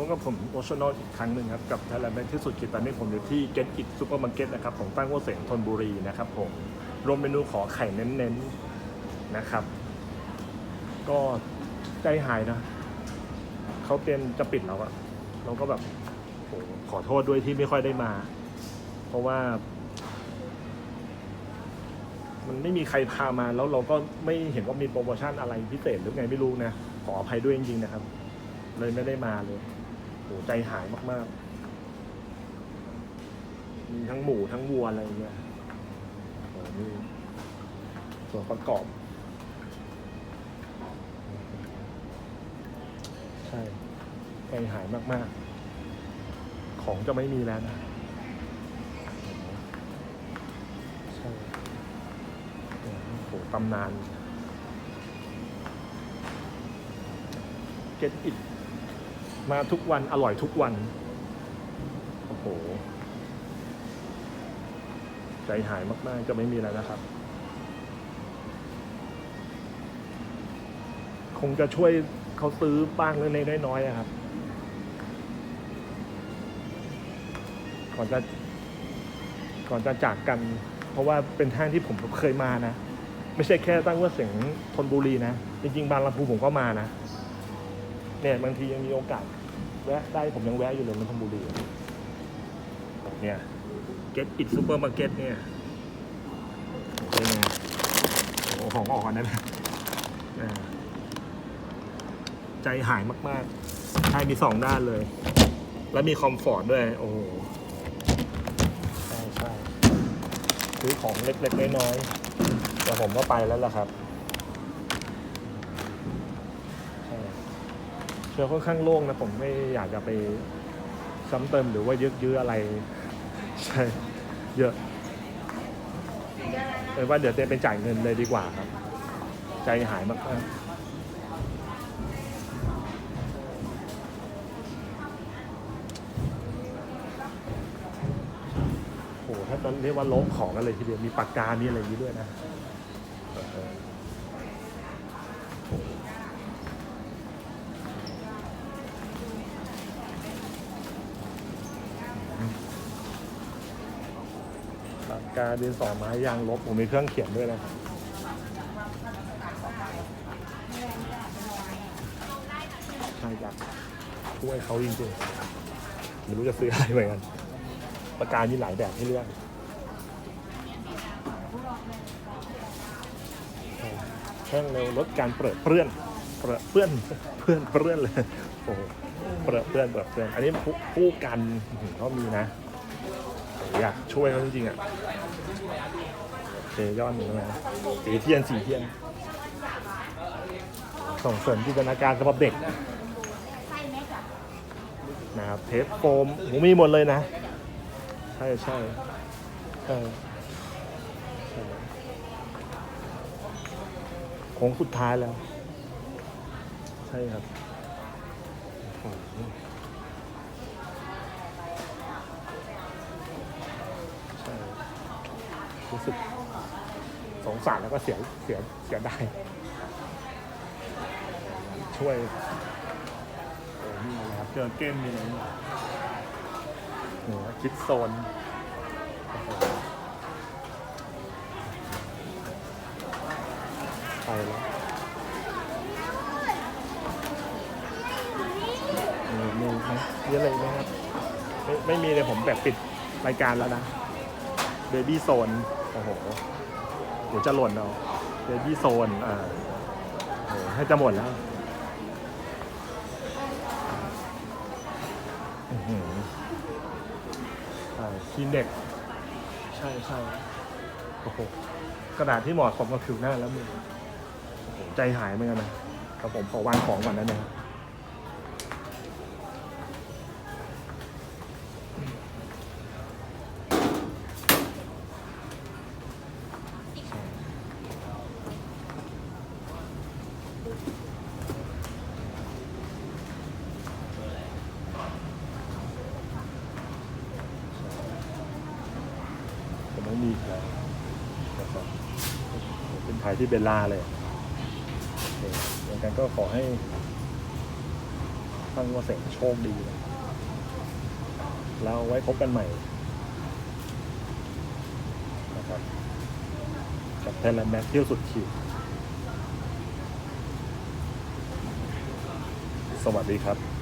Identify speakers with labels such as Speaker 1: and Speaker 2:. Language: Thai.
Speaker 1: พบกับผมโอชนอลอีกครั้งหนึ่งครับ กับไทยแลนด์แบงค์ที่สุดขีดตอนนี้ผมอยู่ที่ Get It Supermarket นะครับของตั้งวัวเสงธนบุรีนะครับผมรวมเมนูขอไข่เน้นๆนะครับ ก็ใจหายนะเขาเตรียมจะปิดแล้วอะเราก็แบบโขอโทษด้วยที่ไม่ค่อยได้มา เพราะว่า มันไม่มีใครพามาแล้วเราก็ไม่เห็นว่ามีโปรโมชั่นอะไรพิเศษหรือไงไม่รู้นะขออภัยด้วยจริงๆนะครับเลยไม่ได้มาเลย โหใจหายมากๆ มีทั้งหมูทั้งวัวอะไรอย่างเงี้ยโหนี่ส่วนประกอบ ใช่ใจหายมากๆ ของจะไม่มีแล้วนะใช่โอ้โหตำนานเก็ตอิด มาทุกวันอร่อยทุกวัน โอ้โห ใจหายมากๆ จะไม่มีแล้วนะครับ คงจะช่วยเขาซื้อบ้างเล็กๆน้อยๆครับก่อนจะก่อนจะจากกัน เพราะว่าเป็นห้างที่ผมเคยมานะ ไม่ใช่แค่ตั้งว่าเสียงธนบุรีนะ จริงๆ บางลำพูผมก็มานะ เนี่ยบางทียังมีโอกาสแวะได้ผมยังแวะอยู่เลยนนทบุรีเนี่ย Get It Supermarket เนี่ยเป็นไงโอ้โหของออกกันได้ไหมใจหายมากๆใช่มีสองด้านเลย แล้วมีคอมฟอร์ตด้วย โอ้โหใช่ใช่ซื้อของเล็กๆน้อยๆแต่ผมก็ไปแล้วล่ะครับ ใช่ เชือค่อนข้างโล่งนะผมไม่อยากจะไปซ้ำเติมหรือว่ายึกยื้ออะไรใช่เยอะเลยว่าเดี๋ยวเต้ไปจ่ายเงินเลยดีกว่าครับ ใจหายมากๆโอ้โหถ้าตอนเรียกว่าโล้ของกันเลยทีเดียวมีปากกามีอะไรอย่างนี้ด้วยนะเออ ปา กกาดินสอไม้ยางลบผมมีเครื่องเขียนด้วยนะครับใช่อยากช่วยเขาจริงๆไม่รู้จะซื้ออะไรเหมือนกันปากกามีหลายแบบให้เลือกแห้งเร็วลดการเปรอะเปื้อนเปรอะเปื้อนเพื่อนเปื้อนเลยโอ้โหเปรอะเปื้อนเปรอะเปื้อนอันนี้ผู้กันเขามีนะอยากช่วยเขาจริงๆอะ เจยอดหนึ่งนะสีเทียนสีเทียน ส่งเสริมจินตนาการสำหรับเด็กนะครับเทปโฟมหมูมีหมดเลยนะใช่ใช่ใช่ใช่โค้งสุดท้ายแล้ว ใช่ครับโอ้โห ใช่ รู้สึกสงสารแล้วก็เสียเสียเสียได้ ช่วยโอ้มีอะไรครับเจอเกมมีอะไรนี่โอ้คิดโซนโอ้โหไปแล้วมีมีไหมมีอะไรอีกไหมครับ ไม่ไม่มีเลยผมแบบปิดรายการแล้วนะเบบี้โซน โอ้โหเดี๋ยวจะหล่นเอาเบบี้โซนอ่าโอ้โหให้จะหมดแล้วอื้อใช่คีเน็ก ใช่ใช่โอ้โหกระดาษที่เหมาะสมกับผิวหน้าแล้วมึงโอ้โหใจหายเหมือนกันนะครับผมขอวางของก่อนนะเนี่ย มไม่มีแล้วนะครับเป็นถ่ายที่เบลล่าเลยโอเคอย่างกันก็ขอให้ขอตั้งว่าเสงโชคดีนะแล้วไว้พบกันใหม่นะครับกับไทยแลนด์แมทเที่ยวสุดขีดสวัสดีครับ